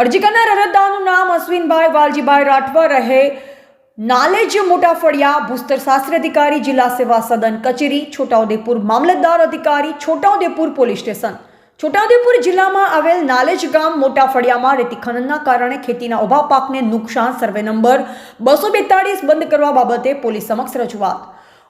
અરજી કરનાર અરજદારનું નામ અશ્વિનભાઈ, વાલજીભાઈ રાઠવા રહે. નાલેજ મોટા ફળિયા, ભૂસ્તર શાસ્ત્રી અધિકારી, જિલ્લા સેવા સદન કચેરી, છોટાઉદેપુર મામલતદાર અધિકારી, છોટાઉદેપુર પોલીસ સ્ટેશન. છોટાઉદેપુર જિલ્લામાં આવેલ નાલેજ ગામ મોટા ફળિયામાં રેતી ખનનના કારણે ખેતીના ઊભા પાકને નુકસાન, સર્વે નંબર બસો બેતાળીસ બંધ કરવા બાબતે પોલીસ સમક્ષ રજૂઆત.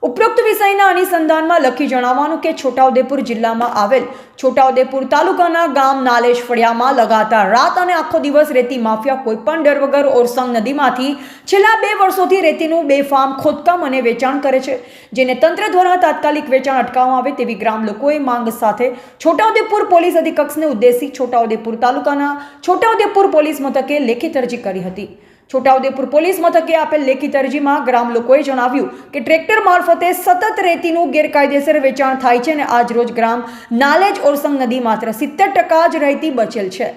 ઉપરોક્ત વિષયના અનુસંધાનમાં લખી જણાવવાનું કે છોટાઉદેપુર જિલ્લામાં આવેલ છોટાઉદેપુર તાલુકાના ગામ નાલેશ ફળિયામાં લગાતાર રાત અને આખો દિવસ રેતી માફિયા કોઈપણ ડર વગર ઓરસંગ નદીમાંથી છેલ્લા બે વર્ષોથી રેતીનું બેફામ, ખોદકામ અને વેચાણ કરે છે, જેને તંત્ર દ્વારા તાત્કાલિક વેચાણ અટકાવવામાં આવે તેવી ગ્રામ લોકોએ માંગ સાથે છોટાઉદેપુર પોલીસ અધિકક્ષને ઉદ્દેશી છોટાઉદેપુર તાલુકાના છોટાઉદેપુર પોલીસ મથકે લેખિત અરજી કરી હતી. છોટાઉદેપુર પોલીસ મથકે આપેલ લેખિત અરજીમાં ગ્રામ લોકોએ જણાવ્યું કે ટ્રેક્ટર મારફતે સતત રેતીનું ગેરકાયદેસર વેચાણ થાય છે અને આજ રોજ ગ્રામ નાલેજ ઓરસંગ નદી માત્ર સિત્તેર ટકા જ રહેતી બચેલ છે.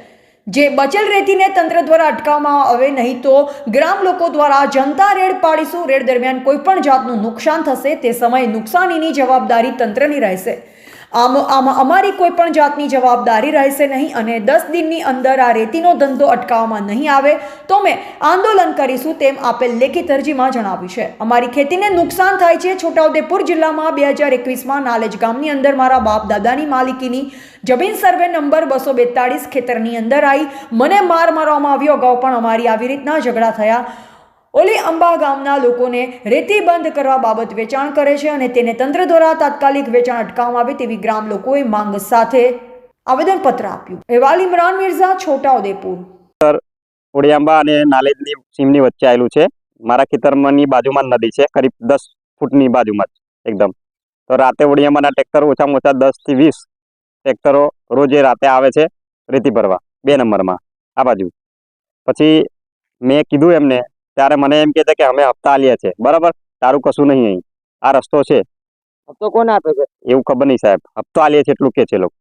જે બચેલ રેતીને તંત્ર દ્વારા અટકાવવામાં આવે નહીં તો ગ્રામ લોકો દ્વારા જનતા રેડ પાડીશું. રેડ દરમિયાન કોઈપણ જાતનું નુકસાન થશે તે સમયે નુકસાનીની જવાબદારી તંત્રની રહેશે. આમ આમાં અમારી કોઈ પણ જાતની જવાબદારી રહેશે નહીં અને દસ દિનની અંદર આ રેતીનો ધંધો અટકાવવામાં નહીં આવે તો અમે આંદોલન કરીશું તેમ આપેલ લેખિત અરજીમાં જણાવ્યું છે. અમારી ખેતીને નુકસાન થાય છે. છોટાઉદેપુર જિલ્લામાં બે હજાર એકવીસમાં નાલેજ ગામની અંદર મારા બાપ દાદાની માલિકીની જમીન સર્વે નંબર બસો બેતાળીસ ખેતરની અંદર આવી મને માર મારવામાં આવ્યો. અગાઉ પણ અમારી આવી રીતના ઝઘડા થયા. ઓલી અંબા ગામના લોકોને રેતી બંધ કરવા બાબત વેચાણ કરે છે અને તેને તંત્ર દ્વારા તાત્કાલિક વેચાણ અટકાવવામાં આવે તેવી ગ્રામ લોકોએ માંગ સાથે આવેદનપત્ર આપ્યું. અહેવાલ ઇમરાન મિર્ઝા, છોટાઉદેપુર. ઓડિયાંબા અને નાલેજની સીમની વચ્ચે આવેલું છે. મારા ખેતરમાંની બાજુમાં નદી છે, કરીબ દસ ફૂટની બાજુમાં એકદમ. તો રાતે ઓડિયાંબાના ટ્રેક્ટર ઓછામાં ઓછા દસથી વીસ ટ્રેક્ટરો રોજે રાતે આવે છે રેતી ભરવા, બે નંબરમાં, આ બાજુ. પછી મેં કીધું એમને ત્યારે મને એમ કહેતા કે અમે હપ્તા આલ્યા છે. બરાબર? તારું કશું નહીં અહીં. આ રસ્તો છે. હપ્તો કોને આપે છે? એવું ખબર નહીં સાહેબ. હપ્તો આલીએ છે એટલું કે છે લોકો.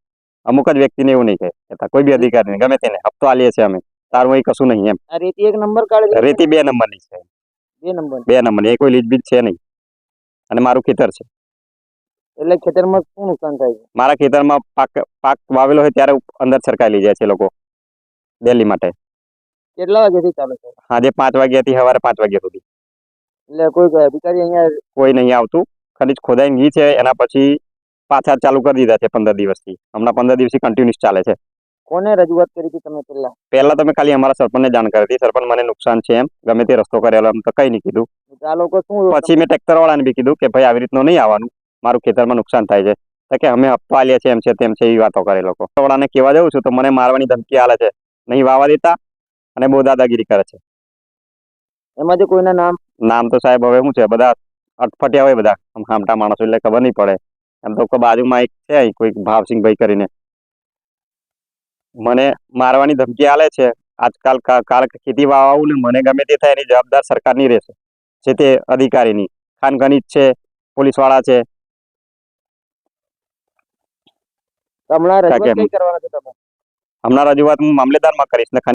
અમુક જ વ્યક્તિને એવું નહીં કહેતા કોઈ બી અધિકારી નહીં. ગમે તેને. હપ્તો આલીએ છે અમે. તારું અહીં કશું નહીં એમ. રેતી એક નંબર કાઢે રેતી બે નંબરની છે. બે નંબર. બે નંબરની. એ કોઈ લીજબીજ છે નહીં. અને મારું ખેતર છે. એટલે ખેતરમાં શું નુકસાન થાય છે? મારા ખેતરમાં પાક પાક વાવેલો હોય ત્યારે અંદર સરકાઈ લઈ જાય છે લોકો. દિલ્હી માટે. કેટલા વાગ્યાથી ચાલે છે? સાંજે પાંચ વાગ્યાથી સવારે પાંચ વાગ્યા સુધી. એટલે કોઈ અધિકારી અહીંયા કોઈ નહીં આવતું. ખાલી ખોદાઈ ગઈ છે એના પછી પાછા ચાલુ કરી દીધા છે પંદર દિવસથી. હમણાં પંદર દિવસથી કન્ટિન્યુઅસ ચાલે છે. કોને રજૂઆત કરી હતી તમે પેલા પહેલા તમે ખાલી અમારા સરપંચને જાણ કરી હતી. સરપંચ મને નુકસાન છે એમ. ગમે તે રસ્તો કરેલો એમ તો કઈ નહીં કીધું. આ લોકો શું પછી મેં ટ્રેક્ટર વાળાને બી કીધું કે ભાઈ આવી રીતનું નહીં આવવાનું. મારું ખેતરમાં નુકસાન થાય છે. તો કે અમે અપવા લે છે એમ છે તેમ છે એ વાતો કરે લોકો. વાળાને કહેવા જવું છું તો મને મારવાની ધમકી આલે છે. નહીં વાવા દેતા. અને બહુ દાદાગીરી કરે છે. એમાંથી કોઈના નામ? નામ તો સાહેબ હવે શું છે? બધા અટફટ્યા હોય બધા. આમ હામટા માણસો એટલે ખબર નહીં પડે. એમ તો બાજુમાં એક છે કોઈક કોઈ ભાવસિંહભાઈ કરીને. મને મારવાની ધમકી આલે છે. આજકાલ કાલ ખેતી વાવું ને મને ગમે તે થાય એની જવાબદાર સરકારની રહેશે. જે તે અધિકારીની. ખાનગણિત છે પોલીસવાળા છે હમણાં રજૂઆત હું મામલેદારમાં કરીશ ને